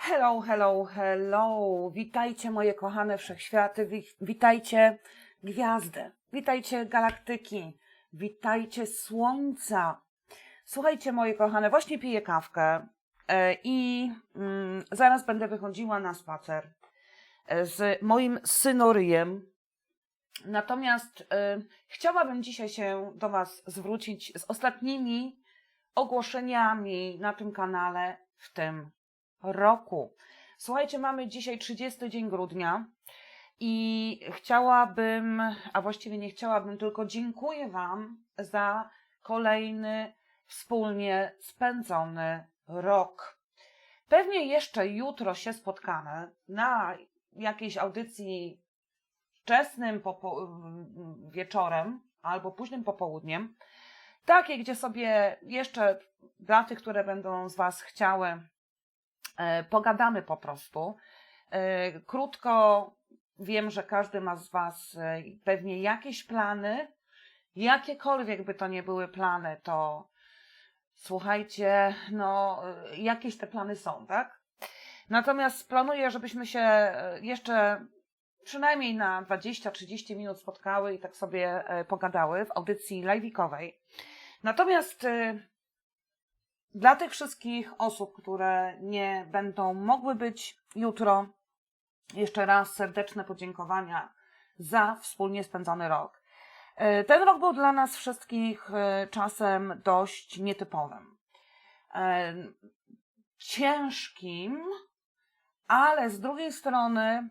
Hello, hello, hello. Witajcie moje kochane wszechświaty, wi- witajcie gwiazdy, witajcie galaktyki, witajcie słońca. Słuchajcie moje kochane, właśnie piję kawkę e, i mm, zaraz będę wychodziła na spacer e, z moim synoryjem. Natomiast e, chciałabym dzisiaj się do Was zwrócić z ostatnimi ogłoszeniami na tym kanale w tym roku. Słuchajcie, mamy dzisiaj 30 dzień grudnia i chciałabym, a właściwie nie chciałabym, tylko dziękuję Wam za kolejny wspólnie spędzony rok. Pewnie jeszcze jutro się spotkamy na jakiejś audycji wczesnym wieczorem albo późnym popołudniem. Takie, gdzie sobie jeszcze dla tych, które będą z Was chciały, pogadamy po prostu. E, Krótko, wiem, że każdy ma z Was e, pewnie jakieś plany. Jakiekolwiek by to nie były plany, to słuchajcie, no, e, jakieś te plany są, tak? Natomiast planuję, żebyśmy się e, jeszcze przynajmniej na 20-30 minut spotkały i tak sobie e, pogadały w audycji live'ikowej. Natomiast dla tych wszystkich osób, które nie będą mogły być jutro, jeszcze raz serdeczne podziękowania za wspólnie spędzony rok. Y, Ten rok był dla nas wszystkich y, czasem dość nietypowym. Y, Ciężkim, ale z drugiej strony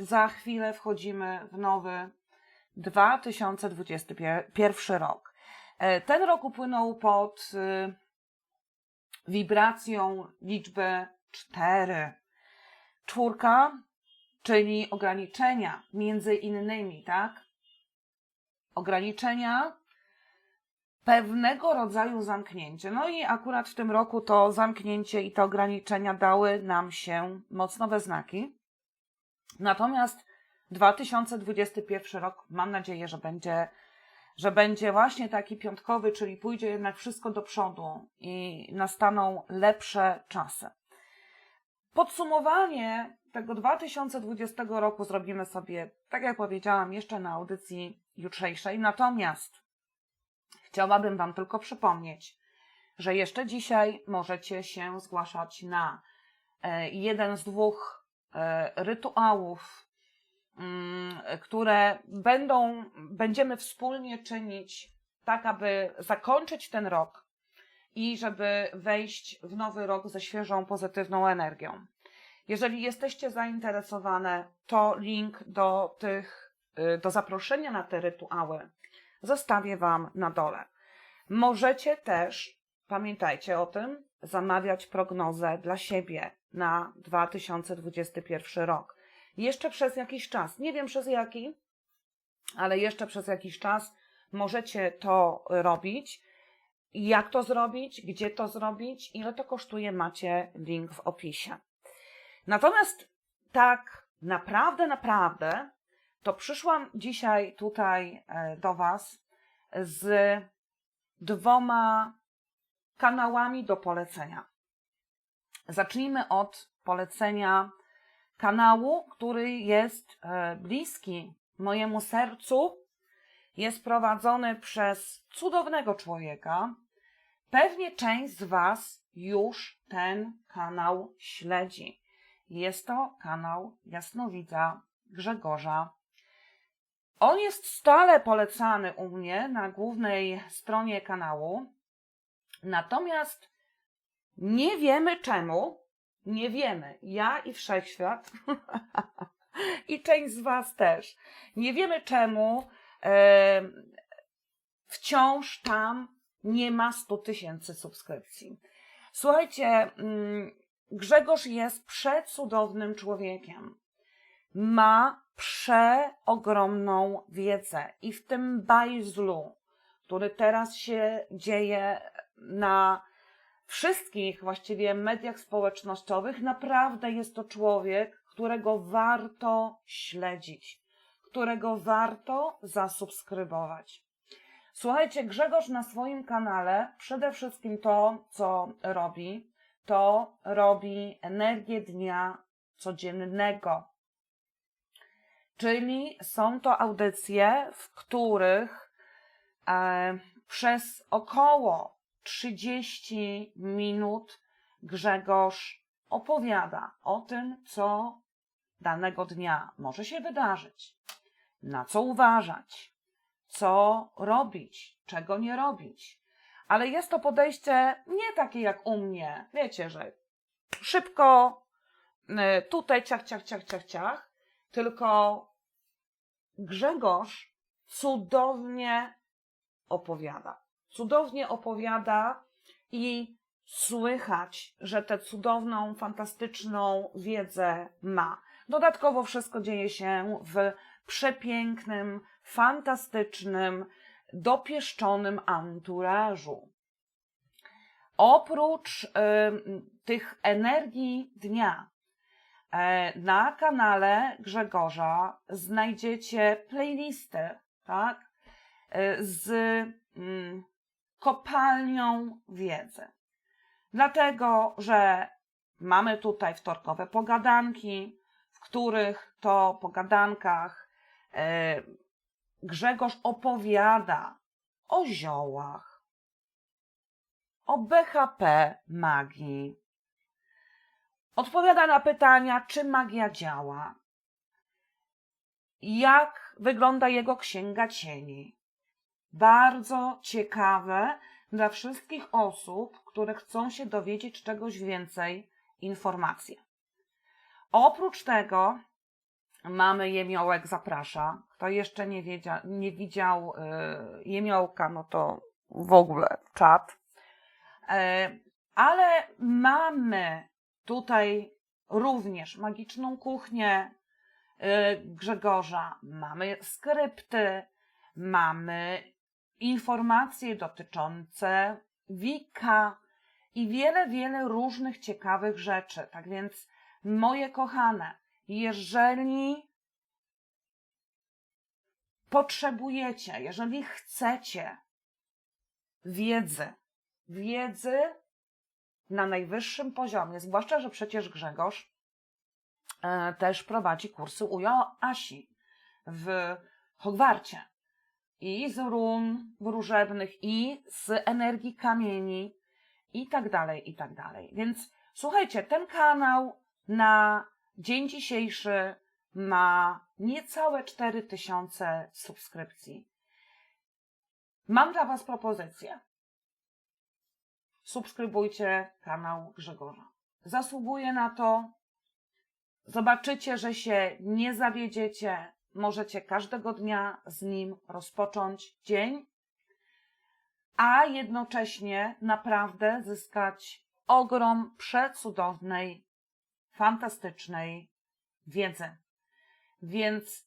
za chwilę wchodzimy w nowy 2021 rok. E, Ten rok upłynął pod wibracją liczby 4. Czwórka, czyli ograniczenia, między innymi, tak? Ograniczenia, pewnego rodzaju zamknięcie. No i akurat w tym roku to zamknięcie i te ograniczenia dały nam się mocno we znaki. Natomiast 2021 rok, mam nadzieję, że będzie że będzie właśnie taki piątkowy, czyli pójdzie jednak wszystko do przodu i nastaną lepsze czasy. Podsumowanie tego 2020 roku zrobimy sobie, tak jak powiedziałam, jeszcze na audycji jutrzejszej. Natomiast chciałabym Wam tylko przypomnieć, że jeszcze dzisiaj możecie się zgłaszać na e, jeden z dwóch e, rytuałów które będą, będziemy wspólnie czynić tak, aby zakończyć ten rok i żeby wejść w nowy rok ze świeżą, pozytywną energią. Jeżeli jesteście zainteresowane, to link do tych, y, do zaproszenia na te rytuały zostawię Wam na dole. Możecie też, pamiętajcie o tym, zamawiać prognozę dla siebie na 2021 rok jeszcze przez jakiś czas. Nie wiem przez jaki, ale jeszcze przez jakiś czas możecie to robić. Jak to zrobić, gdzie to zrobić, ile to kosztuje, macie link w opisie. Natomiast tak naprawdę, naprawdę, to przyszłam dzisiaj tutaj e, do Was z dwoma kanałami do polecenia. Zacznijmy od polecenia kanału, który jest e, bliski mojemu sercu, jest prowadzony przez cudownego człowieka. Pewnie część z Was już ten kanał śledzi. Jest to kanał Jasnowidza Grzegorza. On jest stale polecany u mnie na głównej stronie kanału. Natomiast nie wiemy czemu, nie wiemy, ja i wszechświat, i część z Was też, nie wiemy czemu e, wciąż tam nie ma 100 tysięcy subskrypcji. Słuchajcie, mm, Grzegorz jest przecudownym człowiekiem. Ma przeogromną wiedzę i w tym bajzlu, który teraz się dzieje na wszystkich właściwie mediach społecznościowych, naprawdę jest to człowiek, którego warto śledzić, którego warto zasubskrybować. Słuchajcie, Grzegorz na swoim kanale przede wszystkim to, co robi, to robi energię dnia codziennego. Czyli są to audycje, w których e, przez około 30 minut Grzegorz opowiada o tym, co danego dnia może się wydarzyć, na co uważać, co robić, czego nie robić. Ale jest to podejście nie takie jak u mnie, wiecie, że szybko y, tutaj ciach, ciach, ciach, ciach, ciach, tylko Grzegorz cudownie opowiada. Cudownie opowiada i słychać, że tę cudowną, fantastyczną wiedzę ma. Dodatkowo wszystko dzieje się w przepięknym, fantastycznym, dopieszczonym anturażu. Oprócz y, tych energii dnia, e, na kanale Grzegorza znajdziecie playlisty, tak? E, z mm, kopalnią wiedzy. Dlatego, że mamy tutaj wtorkowe pogadanki, w których to pogadankach e, Grzegorz opowiada o ziołach, o BHP magii. Odpowiada na pytania, czy magia działa, jak wygląda jego księga cieni. Bardzo ciekawe dla wszystkich osób, które chcą się dowiedzieć czegoś więcej informacje. Oprócz tego mamy Jemiołek zaprasza. Kto jeszcze nie, nie widział y, Jemiołka, no to w ogóle czat. E, ale mamy tutaj również magiczną kuchnię y, Grzegorza, mamy skrypty, mamy informacje dotyczące Wika i wiele, wiele różnych ciekawych rzeczy. Tak więc, moje kochane, jeżeli potrzebujecie, jeżeli chcecie wiedzy, wiedzy na najwyższym poziomie, zwłaszcza, że przecież Grzegorz e, też prowadzi kursy u Asi w Hogwarcie i z run wróżebnych, i z energii kamieni, i tak dalej, i tak dalej. Więc słuchajcie, ten kanał na dzień dzisiejszy ma niecałe 4000 subskrypcji. Mam dla Was propozycję. Subskrybujcie kanał Grzegorza. Zasługuje na to. Zobaczycie, że się nie zawiedziecie, możecie każdego dnia z nim rozpocząć dzień, a jednocześnie naprawdę zyskać ogrom przecudownej, fantastycznej wiedzy. Więc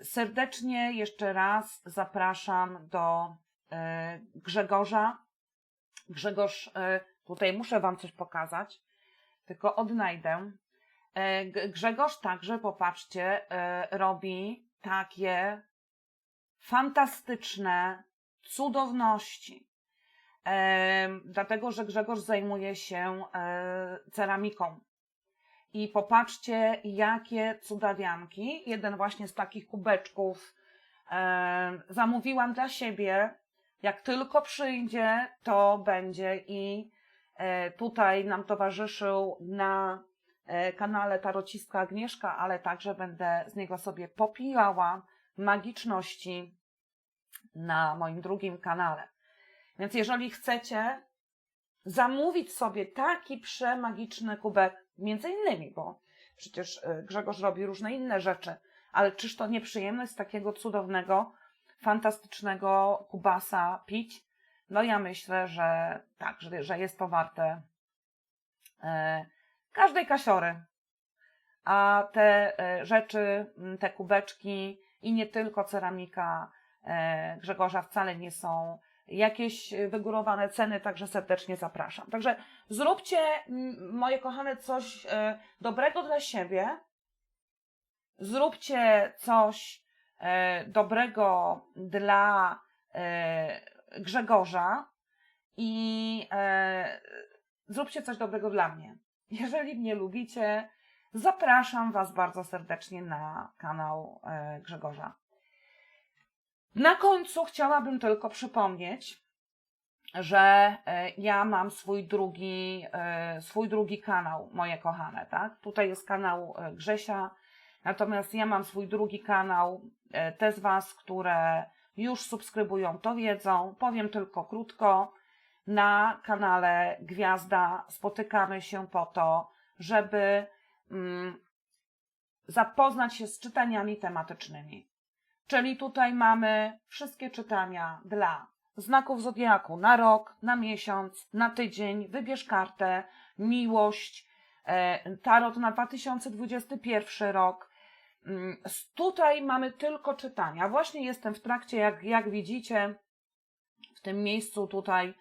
y, serdecznie jeszcze raz zapraszam do y, Grzegorza. Grzegorz, y, tutaj muszę Wam coś pokazać, tylko odnajdę. E, Grzegorz także, popatrzcie, e, robi takie fantastyczne cudowności. E, dlatego, że Grzegorz zajmuje się ceramiką. I popatrzcie, jakie cudawianki. Jeden właśnie z takich kubeczków zamówiłam dla siebie. Jak tylko przyjdzie, to będzie i tutaj nam towarzyszył na kanale Tarociska Agnieszka, ale także będę z niego sobie popijała magiczności na moim drugim kanale. Więc jeżeli chcecie zamówić sobie taki przemagiczny kubek, między innymi, bo przecież e, Grzegorz robi różne inne rzeczy, ale czyż to nie przyjemność takiego cudownego, fantastycznego kubasa pić? No ja myślę, że tak, że, że jest to warte e, każdej kasiory. A te e, rzeczy, te kubeczki i nie tylko ceramika e, Grzegorza wcale nie są jakieś wygórowane ceny, także serdecznie zapraszam. Także zróbcie, moje kochane, coś e, dobrego dla siebie. Zróbcie coś dobrego dla Grzegorza i zróbcie coś dobrego dla mnie. Jeżeli mnie lubicie, zapraszam Was bardzo serdecznie na kanał e, Grzegorza. Na końcu chciałabym tylko przypomnieć, że e, ja mam swój drugi, e, swój drugi kanał, moje kochane, tak? Tutaj jest kanał Grzesia, natomiast ja mam swój drugi kanał. Te z Was, które już subskrybują, to wiedzą. Powiem tylko krótko. Na kanale Gwiazda spotykamy się po to, żeby mm, zapoznać się z czytaniami tematycznymi. Czyli tutaj mamy wszystkie czytania dla znaków zodiaku na rok, na miesiąc, na tydzień. Wybierz kartę, miłość, e, tarot na 2021 rok. Mm, Tutaj mamy tylko czytania. Właśnie jestem w trakcie, jak, jak widzicie, w tym miejscu tutaj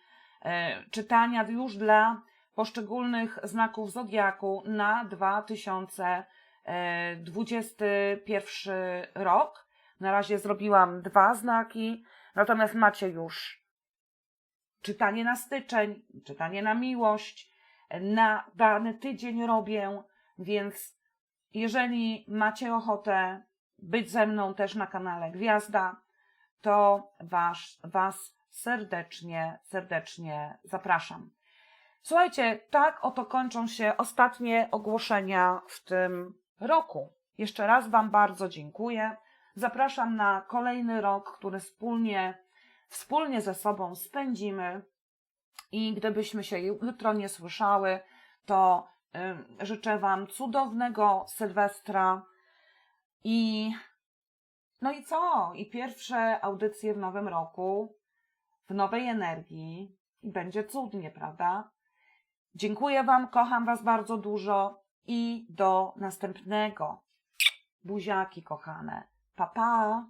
czytania już dla poszczególnych znaków zodiaku na 2021 rok. Na razie zrobiłam dwa znaki, natomiast macie już czytanie na styczeń, czytanie na miłość, na dany tydzień robię, więc jeżeli macie ochotę być ze mną też na kanale Gwiazda, to was, was serdecznie, serdecznie zapraszam. Słuchajcie, tak oto kończą się ostatnie ogłoszenia w tym roku. Jeszcze raz Wam bardzo dziękuję. Zapraszam na kolejny rok, który wspólnie, wspólnie ze sobą spędzimy. I gdybyśmy się jutro nie słyszały, to ym, życzę Wam cudownego Sylwestra i no i co? I pierwsze audycje w nowym roku, w nowej energii i będzie cudnie, prawda? Dziękuję Wam, kocham Was bardzo dużo i do następnego. Buziaki kochane. Pa, pa.